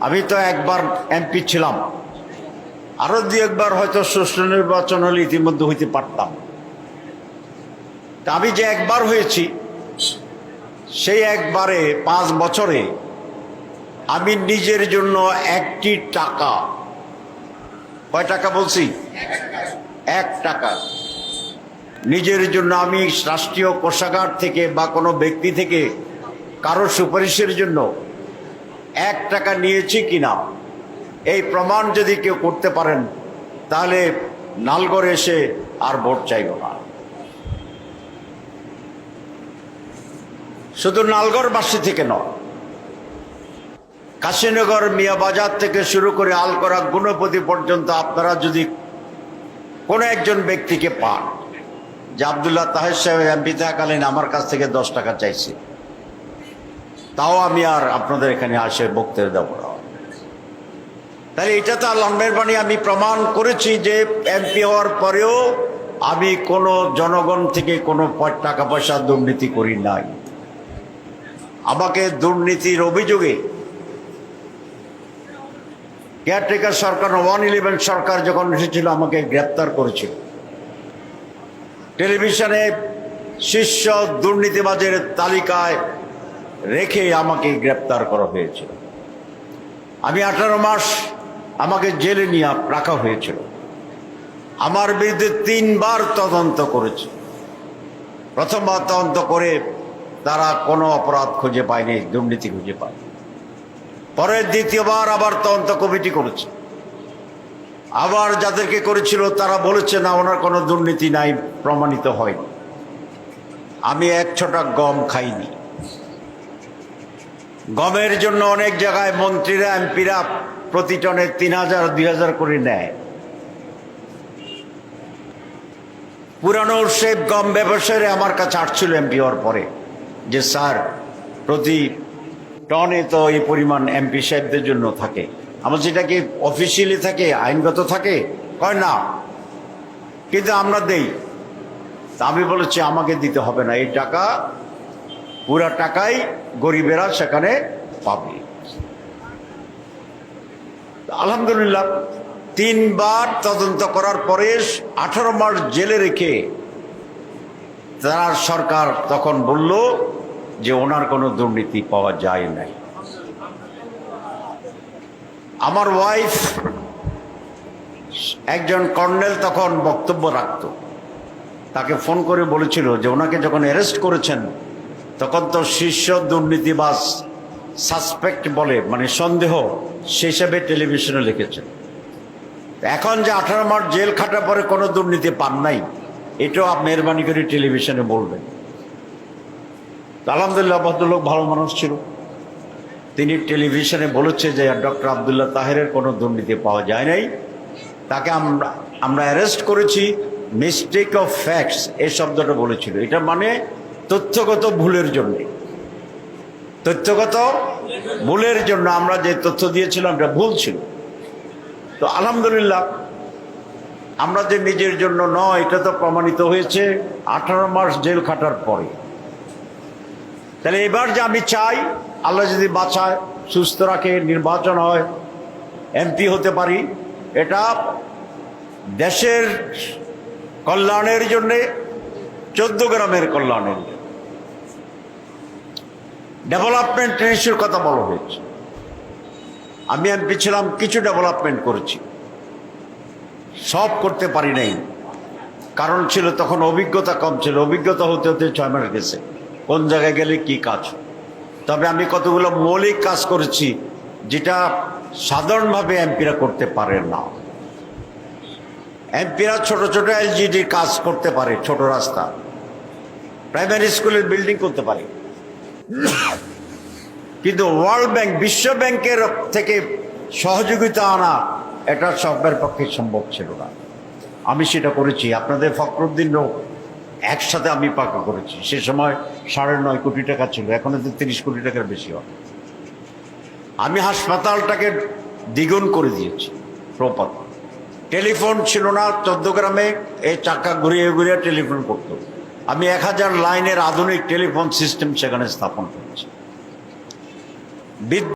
আমি তো একবার এমপি ছিলাম। আরও দু একবার হয়তো সুষ্ঠু নির্বাচন হলে ইতিমধ্যে হইতে পারতাম। তা আমি যে একবার হয়েছি, সেই একবারে পাঁচ বছরে আমি নিজের জন্য একটি টাকা, কয় টাকা বলছি? এক টাকা। নিজের জন্য আমি রাষ্ট্রীয় কোষাগার থেকে বা কোনো ব্যক্তি থেকে কারও সুপারিশের জন্য এক টাকা নিয়েছি কিনা? এই প্রমাণ যদি কেউ করতে পারেন, তাহলে নালগড় এসে আর ভোট চাইব না। শুধু নালগড়বাসী থেকে নয়, কাশীনগর মিয়া বাজার থেকে শুরু করে আলকরা গুণপতি পর্যন্ত আপনারা যদি কোনো একজন ব্যক্তিকে পান, যে আবদুল্লাহ তাহের সাহেব এমপি থাকালীন আমার কাছ থেকে দশ টাকা চাইছে। তাও আমি আর আপনাদের এখানে আসে বক্তব্য দেবো না। তাহলে এটা তো আল্লাহের বাণী আমি প্রমাণ করেছি যে এমপি হওয়ার পরেও আমি কোনো জনগণ থেকে কোনো টাকা পয়সা দুর্নীতি করি নাই। আমাকে দুর্নীতির অভিযোগে কেয়ারটেকার সরকার ওয়ান ইলেভেন সরকার যখন এসেছিল আমাকে গ্রেপ্তার করেছিল। টেলিভিশনে শীর্ষ দুর্নীতিবাজের তালিকায় রেখে আমাকে গ্রেপ্তার করা হয়েছিল। আমি আঠারো মাস আমাকে জেলে নিয়ে রাখা হয়েছিল। আমার বিরুদ্ধে তিনবার তদন্ত করেছে। প্রথমবার তদন্ত করে তারা কোনো অপরাধ খুঁজে পায়নি, দুর্নীতি খুঁজে পায়নি। পরে দ্বিতীয়বার আবার তদন্ত কমিটি করেছে। আবার যাদেরকে করেছিল তারা বলেছে, না, ওনার কোনো দুর্নীতি নাই, প্রমাণিত হয়নি। আমি এক ছটা গম খাইনি। গমের জন্য অনেক জায়গায় মন্ত্রীরা, এমপিরা প্রতি টনে তিন হাজার, দুই হাজার করে নেয়। পুরানো সেব গম ব্যবসায়ীরা আমার কাছে আসছিল এমপি হওয়ার পরে যে, স্যার, প্রতি টনে তো এই পরিমাণ এমপি সাহেবদের জন্য থাকে। আমার সেটা কি অফিসিয়ালি থাকে, আইনগত থাকে? কয়, না। কিন্তু আমরা দেই। আমি বলেছি, আমাকে দিতে হবে না। এই টাকা পুরা টাকাই গরিবেরা সেখানে পাবে। আলহামদুলিল্লাহ, তিনবার তদন্ত করার পরে আঠারো মাস জেলে রেখে তার সরকার তখন বলল যে ওনার কোনো দুর্নীতি পাওয়া যায় নাই। আমার ওয়াইফ একজন কর্নেল তখন বক্তব্য রাখত। তাকে ফোন করে বলেছিল যে ওনাকে যখন অ্যারেস্ট করেছেন তখন তো শীর্ষ দুর্নীতিবাজ সাসপেক্ট বলে মানে সন্দেহ, সে হিসাবে টেলিভিশনে লিখেছেন এখন যে আঠারো মাস জেল খাটার পরে কোনো দুর্নীতি পান নাই, এটাও আপনি মেহরবানি করে টেলিভিশনে বলবেন। আলহামদুলিল্লাহ, ভদ্রলোক ভালো মানুষ ছিল। তিনি টেলিভিশনে বলেছে যে, ডক্টর আবদুল্লাহ তাহেরের কোনো দুর্নীতি পাওয়া যায় নাই। তাকে আমরা আমরা অ্যারেস্ট করেছি। মিস্টেক অফ ফ্যাক্টস এই শব্দটা বলেছিল। এটা মানে তথ্যগত ভুলের জন্য। তথ্যগত ভুলের জন্য আমরা যে তথ্য দিয়েছিলাম, এটা ভুল ছিল। তো আলহামদুলিল্লাহ, আমরা যে নিজের জন্য নয়, এটা তো প্রমাণিত হয়েছে আঠারো মাস জেল খাটার পরে। তাহলে এবার যে আমি চাই, আল্লাহ যদি বাঁচায়, সুস্থ রাখে, নির্বাচন হয়, এমপি হতে পারি, এটা দেশের কল্যাণের জন্যে চোদ্দ গ্রামের কল্যাণের ডেভেলপমেন্ট ইস্যুর কথা বলা হয়েছে। আমি এমপি ছিলাম, কিছু ডেভেলপমেন্ট করেছি। সব করতে পারি নাই। কারণ ছিল তখন অভিজ্ঞতা কম ছিল। অভিজ্ঞতা হতে হতে ছয় মাস গেছে কোন জায়গায় গেলে কি কাজ। তবে আমি কতগুলো মৌলিক কাজ করেছি, যেটা সাধারণভাবে এমপিরা করতে পারে না। এমপিরা ছোট ছোট এলজিডির কাজ করতে পারে, ছোট রাস্তা। প্রাইমারি স্কুলের বিল্ডিং করতে পারে। কিন্তু ওয়ার্ল্ড ব্যাংক, বিশ্ব ব্যাংকের থেকে সহযোগিতা আনা এটা সবের পক্ষে সম্ভব ছিল না। আমি সেটা করেছি। আপনাদের ফখরুদ্দিনও একসাথে আমি পাকা করেছি। সে সময় সাড়ে নয় কোটি টাকা ছিল। এখন তো তিরিশ কোটি টাকার বেশি হয় আমি হাসপাতালটাকে দ্বিগুণ করে দিয়েছি প্রপাত টেলিফোন ছিল না, চোদ্দ গ্রামে। এই চাকা ঘুরিয়ে ঘুরিয়ে টেলিফোন করতো। আমি এক হাজার লাইনের আধুনিক টেলিফোন সিস্টেম সেখানে স্থাপন করেছি।